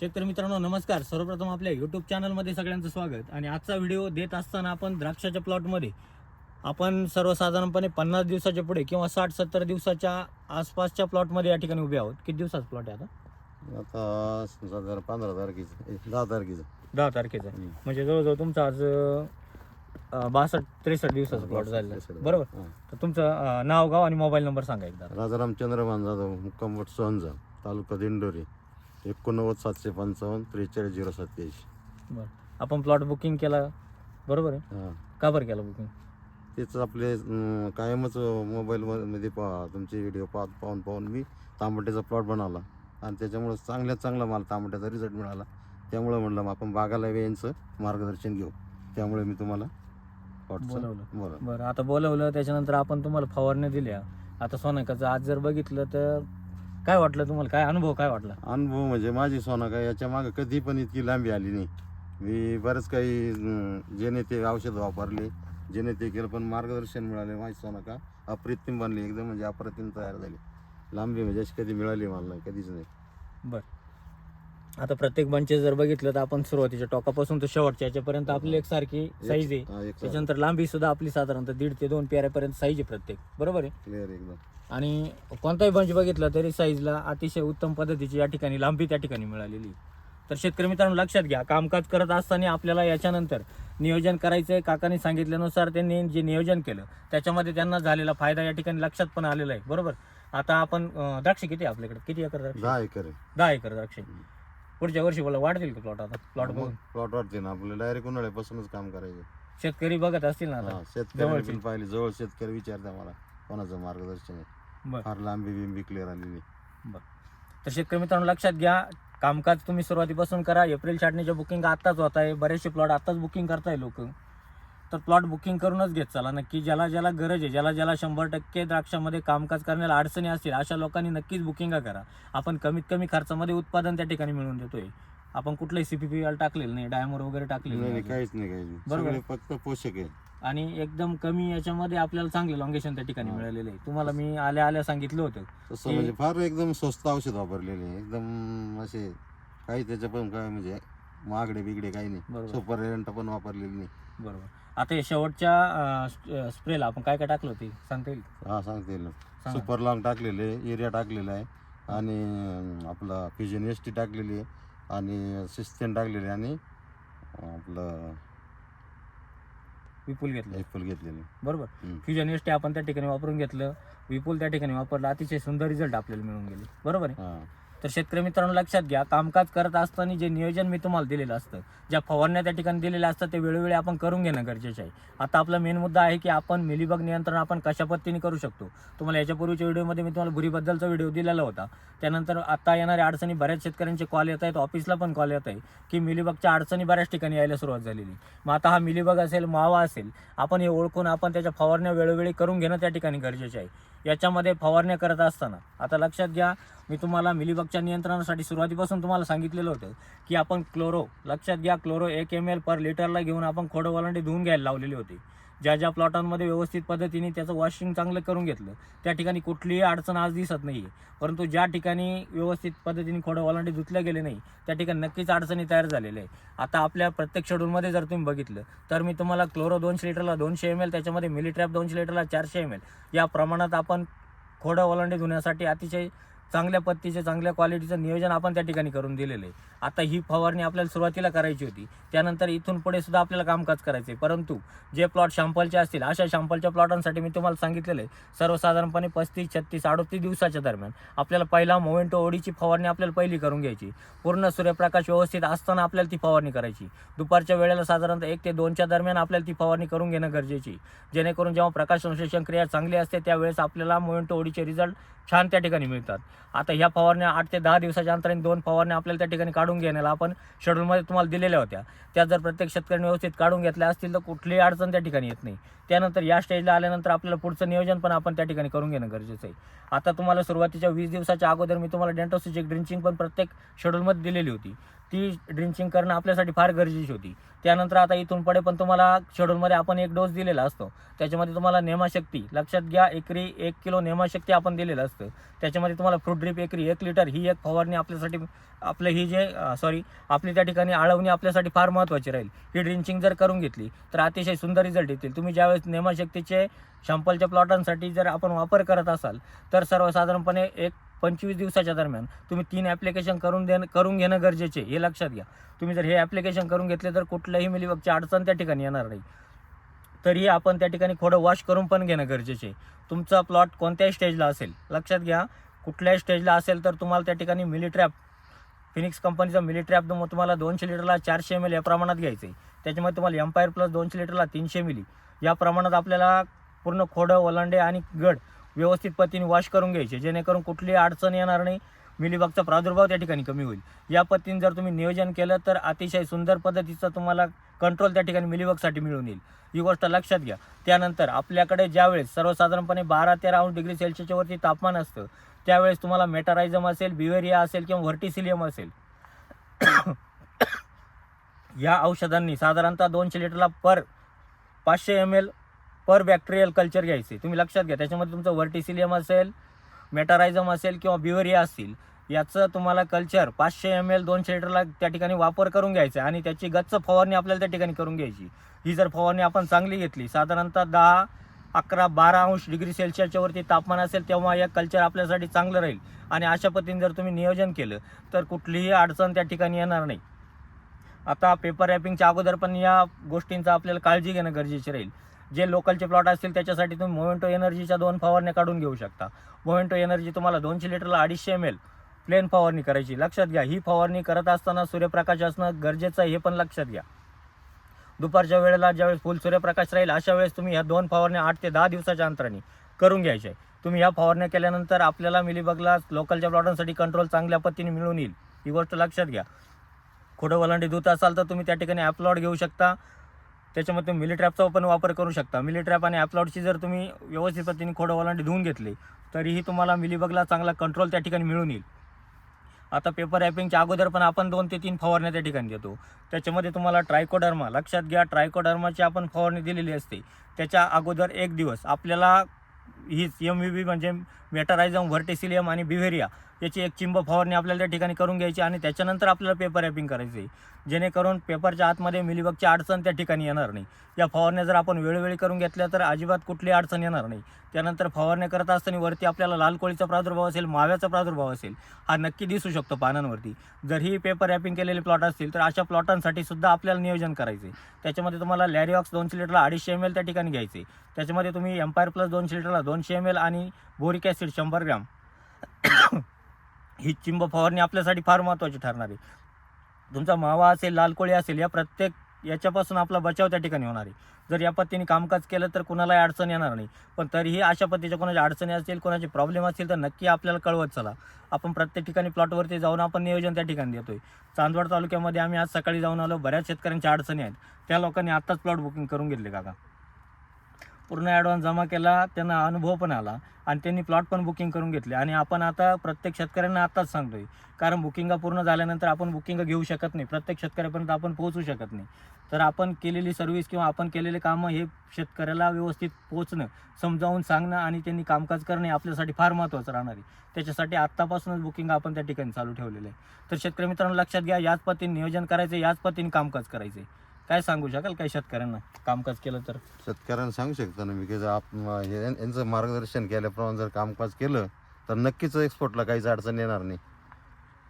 शेतकरी मित्रांनो नमस्कार. सर्वप्रथम आपल्या युट्यूब चॅनलमध्ये सगळ्यांचं स्वागत. आणि आजचा व्हिडिओ देत असताना आपण द्राक्षाच्या प्लॉटमध्ये आपण सर्वसाधारणपणे पन्नास दिवसाच्या पुढे किंवा साठ सत्तर दिवसाच्या आसपासच्या प्लॉटमध्ये या ठिकाणी उभे आहोत. किती दिवसाचा प्लॉट आहे आता? आता साधारण पंधरा तारखेचं दहा तारखेचं दहा तारखेचा हम्म. म्हणजे जवळजवळ तुमचा आज अं, बासष्ट त्रेसष्ट दिवसाचा प्लॉट झालेला आहे. बरोबर? हां. तर तुमचं अं, नाव गाव आणि मोबाईल नंबर सांगा एकदा. राजाराम चंद्रभान जाधव मुक्कामवट सोहंजा तालुका दिंडोरी. एकोणनव्वद सातशे पंचावन्न त्रेचाळीस झिरो सत्याऐंशी बरं. आपण प्लॉट बुकिंग केला बरोबर आहे? हां. का बरं केलं बुकिंग तेच आपले अं, कायमच मोबाईलमध्ये पहा तुमचे व्हिडिओ पाहत पाहून पाहून मी तांबट्याचा प्लॉट बनवला. आणि त्याच्यामुळे चांगल्यात चांगला मला तांबट्याचा रिझल्ट मिळाला. त्यामुळे म्हणलं मग आपण बागाला यांचं मार्गदर्शन घेऊ. त्यामुळे मी तुम्हाला बोलवलं. बरं बरं आता बोलवलं त्याच्यानंतर आपण तुम्हाला फवारण्या दिल्या. आता सोनाकाचं आज जर बघितलं तर काय वाटलं तुम्हाला? काय अनुभव काय वाटला? अनुभव म्हणजे माझी सोनाका याच्या मागे कधी पण इतकी लांबी आली नाही. मी बरंच काही अं, जेणे ते औषध वापरले जेणे ते केलं पण मार्गदर्शन मिळाले माझी सोनाका अप्रतिम बनली एकदम म्हणजे अप्रतिम तयार झाली. लांबी म्हणजे अशी कधी मिळाली मला नाही कधीच नाही. आता प्रत्येक बंचेस जर बघितलं तर आपण सुरुवातीच्या टोकापासून तर शेवटच्या याच्यापर्यंत आपली एकसारखी साईज आहे. त्याच्यानंतर लांबी सुद्धा आपली साधारणतः दीड ते दोन पेऱ्यापर्यंत साईज आहे प्रत्येक. बरोबर आहे? क्लिअर एकदम. आणि कोणताही बंच बघितला तरी साईजला अतिशय उत्तम पद्धतीची या ठिकाणी लांबी त्या ठिकाणी मिळालेली तर शेतकरी मित्रांनो लक्षात घ्या कामकाज करत असताना आपल्याला याच्यानंतर नियोजन करायचं आहे काकांनी सांगितल्यानुसार त्यांनी जे नियोजन केलं त्याच्यामध्ये त्यांना झालेला फायदा या ठिकाणी लक्षात पण आलेला आहे. बरोबर? आता आपण अं, द्राक्ष किती आहे आपल्याकडे? किती एकर द्राक्ष? दहा एकर आहे. दहा एकर द्राक्ष. आहे. पुढच्या वर्षी बोला वाढतील का प्लॉट आता? प्लॉट बघून? प्लॉट वाटते ना आपल्याला डायरेक्ट उन्हाळ्यापासूनच काम करायचं. शेतकरी बघत असतील ना आता? शेतकरी पाहिले जवळ शेतकरी विचारता मला कोणाचं मार्गदर्शन आहे? बरं. फार लांबी बिंबी क्लिअर आलेली. तर शेतकरी मित्रांनो लक्षात घ्या कामकाज तुम्ही सुरुवातीपासून करा. एप्रिल छाटणीच्या बुकिंग आत्ताच होत आहे. बरेचसे प्लॉट आत्ताच बुकिंग करताय लोक. तर प्लॉट बुकिंग करूनच घेत चला. नक्की ज्याला ज्याला गरज आहे ज्याला ज्याला शंभर टक्के द्राक्षामध्ये कामकाज करण्याला अडचणी असतील अशा लोकांनी नक्कीच बुकिंग करा. आपण कमीत कमी खर्चामध्ये उत्पादन त्या ठिकाणी मिळवून देतोय. आपण कुठलंही सीपीपी टाकलेलं नाही डायमर वगैरे टाकलेलं काहीच नाही बरोबर. फक्त पोषक आहे आणि एकदम कमी याच्यामध्ये आपल्याला चांगले लॉंगेशन त्या ठिकाणी. मिळालेलं आहे. तुम्हाला मी आल्या आल्या सांगितलं होतं म्हणजे फार एकदम स्वस्त औषध वापरलेले. एकदम असे काही त्याच्या पण काय म्हणजे महागडे बिगडे काही नाही. सुपर रेंट पण वापरलेली नाही. बरोबर. आता शेवटच्या स्प्रेला आपण काय काय टाकलं होते? सांगता येईल? हा सांगता सांगा. सुपर लॉंग टाकलेले एरिया टाकलेला आहे. आणि आपला फिजन एस टी टाकलेली आहे. आणि सिस्टेन टाकलेली आहे. आणि आपलं विपुल घेतलं. एप्पल घेतलेले बरोबर. हम्म. फ्युजन एस आपण त्या ठिकाणी वापरून घेतलं. विपुल त्या ठिकाणी वापरलं. अतिशय सुंदर रिझल्ट आपल्याला मिळून गेले. बरोबर आहे? हा. तर शेतकरी मित्रांनो लक्षात घ्या कामकाज करत असताना जे नियोजन मी तुम्हाला दिलेलं असतं ज्या फवारण्या त्या ठिकाणी दिलेल्या असतात ते वेळोवेळी आपण करून घेणं गरजेचं आहे. आता आपला मेन मुद्दा आहे की आपण मिलीबग नियंत्रण आपण कशा पद्धतीने करू शकतो? तुम्हाला याच्यापूर्वीच्या व्हिडिओमध्ये मी तुम्हाला भुरीबद्दलचा व्हिडिओ दिलेला होता. त्यानंतर आता येणाऱ्या अडचणी बऱ्याच शेतकऱ्यांचे कॉल येत आहेत ऑफिसला पण कॉल येत आहे की मिलीबगच्या अडचणी बऱ्याच ठिकाणी यायला सुरुवात झालेली. मग आता हा मिलीबग असेल मावा असेल आपण हे ओळखून आपण त्याच्या फवारण्या वेळोवेळी करून घेणं त्या ठिकाणी गरजेचे आहे. याच्यामध्ये फवारण्या करत असताना आता लक्षात घ्या मी तुम्हाला मिलीबगच्या नियंत्रणासाठी सुरुवातीपासून तुम्हाला सांगितलेलं होतं की आपण क्लोरो लक्षात घ्या क्लोरो एक एम एल पर लिटरला घेऊन आपण खोडं वलांडी धुवून घ्यायला लावलेली होती. ज्या ज्या प्लॉटांमध्ये व्यवस्थित पद्धतीने त्याचं वॉशिंग चांगलं करून घेतलं त्या ठिकाणी कुठलीही अडचण आज दिसत नाही परंतु ज्या ठिकाणी व्यवस्थित पद्धतीने खोडं वलांडी धुतल्या गेले नाही त्या ठिकाणी नक्कीच अडचणी तयार झालेल्या आहे आता आपल्या प्रत्येक शेड्यूलमध्ये जर तुम्ही बघितलं तर मी तुम्हाला क्लोरो दोनशे लिटरला दोनशे एम एल त्याच्यामध्ये मिलिट्रॅप दोनशे लिटरला चारशे एम एल या प्रमाणात आपण खोडं वलांडी धुण्यासाठी अतिशय चांगल्या पत्तीचे चांगल्या क्वालिटीचं नियोजन आपण त्या ठिकाणी करून दिलेलं. आहे आता ही फवारणी आपल्याला सुरुवातीला करायची होती. त्यानंतर इथून पुढे सुद्धा आपल्याला कामकाज करायचे परंतु जे प्लॉट शॅम्पलचे असतील अशा शॅम्पलच्या प्लॉटांसाठी मी तुम्हाला सांगितलेलं आहे सर्वसाधारणपणे पस्तीस छत्तीस अडतीस दिवसाच्या दरम्यान आपल्याला पहिला मोमेंटो ओडीची फवारणी आपल्याला पहिली करून घ्यायची. पूर्ण सूर्यप्रकाश व्यवस्थित असताना आपल्याला ती फवारणी करायची. दुपारच्या वेळेला साधारणतः एक ते दोनच्या दरम्यान आपल्याला ती फवारणी करून घेणं गरजेची जेणेकरून जेव्हा प्रकाश संश्लेषण क्रिया चांगली असते त्यावेळेस आपल्याला मोमेंटो ओडीचे रिझल्ट छान त्या ठिकाणी मिळतात. आता ह्या फवारण्या आठ ते दहा दिवसाच्या अंतराने दोन फवारण्या आपल्याला त्या ठिकाणी काढून घेण्याला आपण शेड्यूलमध्ये तुम्हाला दिलेल्या होत्या. त्या जर प्रत्येक शेतकऱ्यांनी व्यवस्थित काढून घेतल्या असतील तर कुठलीही अडचण त्या ठिकाणी येत नाही. त्यानंतर या स्टेजला आल्यानंतर आपल्याला पुढचं नियोजन पण आपण त्या ठिकाणी करून घेणं गरजेचं आहे. आता तुम्हाला सुरुवातीच्या वीस दिवसाच्या अगोदर मी तुम्हाला डेंटोसिजिक ड्रिंचिंग पण प्रत्येक शेड्यूलमध्ये दिलेली होती. ती ड्रिंचिंग करणं आपल्यासाठी फार गरजेची होती. त्यानंतर आता इथून पुढे पण तुम्हाला शेड्यूलमध्ये आपण एक डोस दिलेला असतो. त्याच्यामध्ये तुम्हाला नेमाशक्ती लक्षात घ्या एकरी एक किलो नेमाशक्ती आपण दिलेलं असतं. त्याच्यामध्ये तुम्हाला फ्रूट ड्रिप एकरी एक लिटर ही एक फवारणी आपल्यासाठी आपलं ही जे सॉरी आपली त्या ठिकाणी आळवणी आपल्यासाठी फार महत्त्वाची राहील. ही ड्रिंचिंग जर करून घेतली तर अतिशय सुंदर रिझल्ट येतील. तुम्ही ज्यावेळेस नेमाशक्तीचे शंपलच्या प्लॉटांसाठी जर आपण वापर करत असाल तर सर्वसाधारणपणे एक पंचवीस दिवसाच्या दरम्यान तुम्ही तीन ॲप्लिकेशन करून देणं करून घेणं गरजेचे आहे, हे लक्षात घ्या. तुम्ही जर हे ॲप्लिकेशन करून घेतले तर कुठल्याही मिलीबगची अडचण त्या ठिकाणी येणार नाही. तरीही आपण त्या ठिकाणी थोडं वॉश करून पण घेणं गरजेचे आहे. तुमचा प्लॉट कोणत्याही स्टेजला असेल लक्षात घ्या. कुठल्याही स्टेजला असेल तर तुम्हाला त्या ठिकाणी मिली ट्रॅप फिनिक्स कंपनीचा मिली ट्रॅप तुम्हाला दोनशे लिटरला चारशे एम एल या प्रमाणात घ्यायचं आहे त्याच्यामध्ये तुम्हाला एम्पायर प्लस दोनशे लिटरला तीनशे मिली या प्रमाणात आपल्याला पूर्ण खोडं ओलांडे आणि गड व्यवस्थित पद्धतीने वॉश करून घ्यायचे. जेणेकरून कुठलीही अडचण येणार नाही. मिलीबागचा प्रादुर्भाव त्या ठिकाणी कमी होईल. या पद्धतीने जर तुम्ही नियोजन केलं तर अतिशय सुंदर पद्धतीचं तुम्हाला कंट्रोल त्या ठिकाणी मिलीबगसाठी मिळून येईल. ही गोष्ट लक्षात घ्या. त्यानंतर आपल्याकडे ज्यावेळेस सर्वसाधारणपणे बारा तेरा अंश डिग्री सेल्सिअसच्या वरती तापमान असतं त्यावेळेस तुम्हाला मेटारायझम असेल बिवेरिया असेल किंवा व्हर्टिसिलियम असेल. या औषधांनी साधारणतः दोनशे लिटरला पर पाचशे M L per bacterial culture घ्यायचे. तुम्ही लक्षात घ्या त्याच्यामध्ये तुमचं वर्टिसिलियम असेल मेटारायझम असेल किंवा बिवरिया असतील याचं तुम्हाला कल्चर पाचशे एम एल दोनशे लिटरला त्या ठिकाणी वापर करून घ्यायचा आणि त्याची गच्च फवारणी आपल्याला त्या ठिकाणी करून घ्यायची. ही जर फवारणी आपण चांगली घेतली साधारणतः दहा अकरा बारा अंश डिग्री सेल्सिअसच्या वरती तापमान असेल तेव्हा या कल्चर आपल्यासाठी चांगलं राहील. आणि अशा पद्धतीने जर तुम्ही नियोजन केलं तर कुठलीही अडचण त्या ठिकाणी येणार नाही. आता पेपर रॅपिंगच्या अगोदर पण या गोष्टींचा आपल्याला काळजी घेणं गरजेचे राहील. जे लोकलचे प्लॉट असतील त्याच्यासाठी तुम्ही मोमेंटो एनर्जीच्या दोन फवारण्या काढून घेऊ शकता. मोमेंटो एनर्जी तुम्हाला दोनशे लिटरला अडीचशे एम एल प्लेन फवारणी करायची. लक्षात घ्या ही फवारणी करत असताना सूर्यप्रकाश असणं गरजेचं आहे हे पण लक्षात घ्या. दुपारच्या वेळेला ज्यावेळेस फुल सूर्यप्रकाश राहील अशा वेळेस तुम्ही ह्या दोन फवारण्या आठ ते दहा दिवसाच्या अंतराने करून घ्यायच्या आहे तुम्ही ह्या फवारण्या केल्यानंतर आपल्याला मिलीबगला लोकलच्या प्लॉटांसाठी कंट्रोल चांगल्या पद्धतीने मिळून येईल. ही गोष्ट लक्षात घ्या. खोडं वलांडी दूत असाल तर तुम्ही त्या ठिकाणी ॲपलॉड घेऊ शकता. त्याच्यामध्ये तुम्ही मिलीट्रॅपचा पण वापर करू शकता. मिलीट्रॅप आणि ॲपलॉडची जर तुम्ही व्यवस्थित पद्धतीने खोडं ओलांडी धुवून घेतली तरीही तुम्हाला मिलीबगला चांगला कंट्रोल त्या ठिकाणी मिळून येईल. आता पेपर रॅपिंगच्या अगोदर पण आपण दोन ते तीन फवारण्या त्या ठिकाणी देतो. त्याच्यामध्ये तुम्हाला ट्रायकोडर्मा लक्षात घ्या ट्रायकोडर्माची आपण फवारणी दिलेली असते. त्याच्या अगोदर एक दिवस आपल्याला हीच एम व्ही बी म्हणजे मेटारायझम व्हर्टेसिलियम आणि बिव्हेरिया याची एक चिंब फवारणी आपल्याला त्या ठिकाणी करून घ्यायची आणि त्याच्यानंतर आपल्याला पेपर रॅपिंग करायचं आहे जेणेकरून पेपरच्या आतमध्ये मिलीबगची अडचण त्या ठिकाणी येणार नाही. या फवारण्या जर आपण वेळोवेळी करून घेतल्या तर अजिबात कुठली अडचण येणार नाही. त्यानंतर फवारण्या करत असताना वरती आपल्याला लाल कोळीचा प्रादुर्भाव असेल माव्याचा प्रादुर्भाव असेल हा नक्की दिसू शकतो पानांवरती. जर ही पेपर रॅपिंग केलेले प्लॉट असतील तर अशा प्लॉटांसाठी सुद्धा आपल्याला नियोजन करायचे त्याच्यामध्ये तुम्हाला लॅरिऑक्स दोनशे लिटरला अडीचशे एम एल त्या ठिकाणी घ्यायचे त्याच्यामध्ये तुम्ही एम्पायर प्लस दोनशे लिटरला दोनशे एम एल आणि बोरिक ॲसिड शंभर ग्रॅम. ही चिंब फवारणी आपल्यासाठी फार महत्त्वाची ठरणार आहे. तुमचा मावा असेल लाल कोळी असेल या प्रत्येक याच्यापासून आपला बचाव त्या ठिकाणी होणार आहे. जर या पद्धतीने कामकाज केलं तर कुणालाही अडचण येणार नाही. पण तरीही अशा पद्धतीच्या कोणाच्या अडचणी असतील कोणाचे प्रॉब्लेम असतील तर नक्की आपल्याला कळवत चला. आपण प्रत्येक ठिकाणी प्लॉटवरती जाऊन आपण नियोजन त्या ठिकाणी देतोय. चांदवड तालुक्यामध्ये आम्ही आज सकाळी जाऊन आलो. बऱ्याच शेतकऱ्यांच्या अडचणी आहेत. त्या लोकांनी आत्ताच प्लॉट बुकिंग करून घेतले काका. पूर्ण ॲडव्हान्स जमा केला त्यांना अनुभव पण आला आणि त्यांनी प्लॉट पण बुकिंग करून घेतले. आणि आपण आता प्रत्येक शेतकऱ्यांना आत्ताच सांगतोय कारण बुकिंग पूर्ण झाल्यानंतर आपण बुकिंग घेऊ शकत नाही. प्रत्येक शेतकऱ्यापर्यंत आपण पोहोचू शकत नाही. तर आपण केलेली सर्व्हिस किंवा आपण केलेले कामं हे शेतकऱ्याला व्यवस्थित पोचणं समजावून सांगणं आणि त्यांनी कामकाज करणे आपल्यासाठी फार महत्त्वाचं राहणार आहे. त्याच्यासाठी आत्तापासूनच बुकिंग आपण त्या ठिकाणी चालू ठेवलेलं आहे. तर शेतकरी मित्रांनो लक्षात घ्या याच पद्धतीने नियोजन करायचं याच पद्धतीने कामकाज करायचं काय सांगू शकाल? काय शेतकऱ्यांना कामकाज केलं तर? शेतकऱ्यांना सांगू शकतो ना मी की जर आप हे- यांचं मार्गदर्शन केल्याप्रमाणे जर कामकाज केलं तर नक्कीच एक्सपोर्टला काहीच अडचण येणार नाही.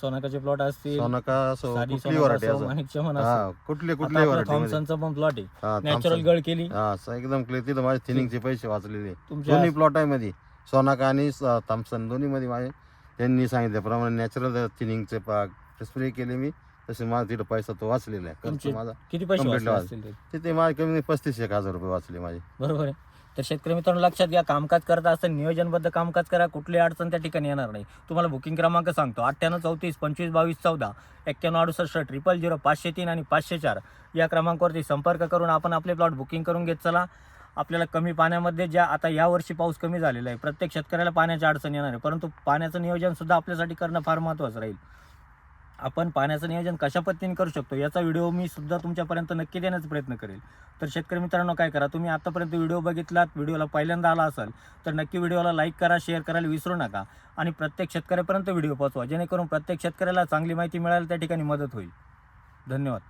सोनाकाचे प्लॉट असतील सोनका असो साधी कुठली सोनाका व्हरायटी असो, असो. माणिक चमन हा असो. कुठली आता कुठली आपलं व्हरायटी थॉम्सनचं पण प्लॉट आहे. नॅचरल. गळ केली. हा स- एकदम क्लिअर तिथं माझे थिनिंगचे पैसे वाचलेले. तुमच्या दोन्ही प्लॉट आहे मध्ये. सोनाका आणि थॉम्सन दोन्ही मध्ये माझे. त्यांनी सांगितल्याप्रमाणे नॅचरल थिनिंगचे स्प्रे केले मी. तसे माझा तिथं पैसा तो वाचलेला आहे. खर्च तुमचे- माझा किती पैसे complete वाचले वाच- असतील ते? तिथे माझे कमी कमी पस्तीस एक हजार रुपये वाचले माझे. बरोबर आहे. तर शेतकरी मित्रांनो लक्षात घ्या कामकाज करत असताना नियोजनबद्ध कामकाज करा. कुठली अडचण त्या ठिकाणी येणार नाही. तुम्हाला बुकिंग क्रमांक सांगतो. अठ्ठ्याण्णव चौतीस पंचवीस बावीस चौदा एक्क्याण्णव अडुसष्ट ट्रिपल झिरो पाचशे तीन आणि पाचशे चार या क्रमांकावरती संपर्क करून आपण आपले प्लॉट बुकिंग करून घेत चला. आपल्याला कमी पाण्यामध्ये ज्या आता यावर्षी पाऊस कमी झालेला आहे प्रत्येक शेतकऱ्याला पाण्याची अडचण येणार आहे. परंतु पाण्याचं नियोजन सुद्धा आपल्यासाठी करणं फार महत्त्वाचं राहील. आपण पाण्याचं नियोजन कशा पद्धतीने करू शकतो याचा व्हिडिओ मी सुद्धा तुमच्यापर्यंत नक्की देण्याचा प्रयत्न करेल. तर शेतकरी मित्रांनो काय करा तुम्ही आतापर्यंत व्हिडिओ बघितलात व्हिडिओला पहिल्यांदा आला असाल तर नक्की व्हिडिओला लाईक करा शेअर करायला विसरू नका आणि प्रत्येक शेतकऱ्यापर्यंत व्हिडिओ पोहोचवा जेणेकरून प्रत्येक शेतकऱ्याला चांगली माहिती मिळायला त्या ठिकाणी मदत होईल. धन्यवाद.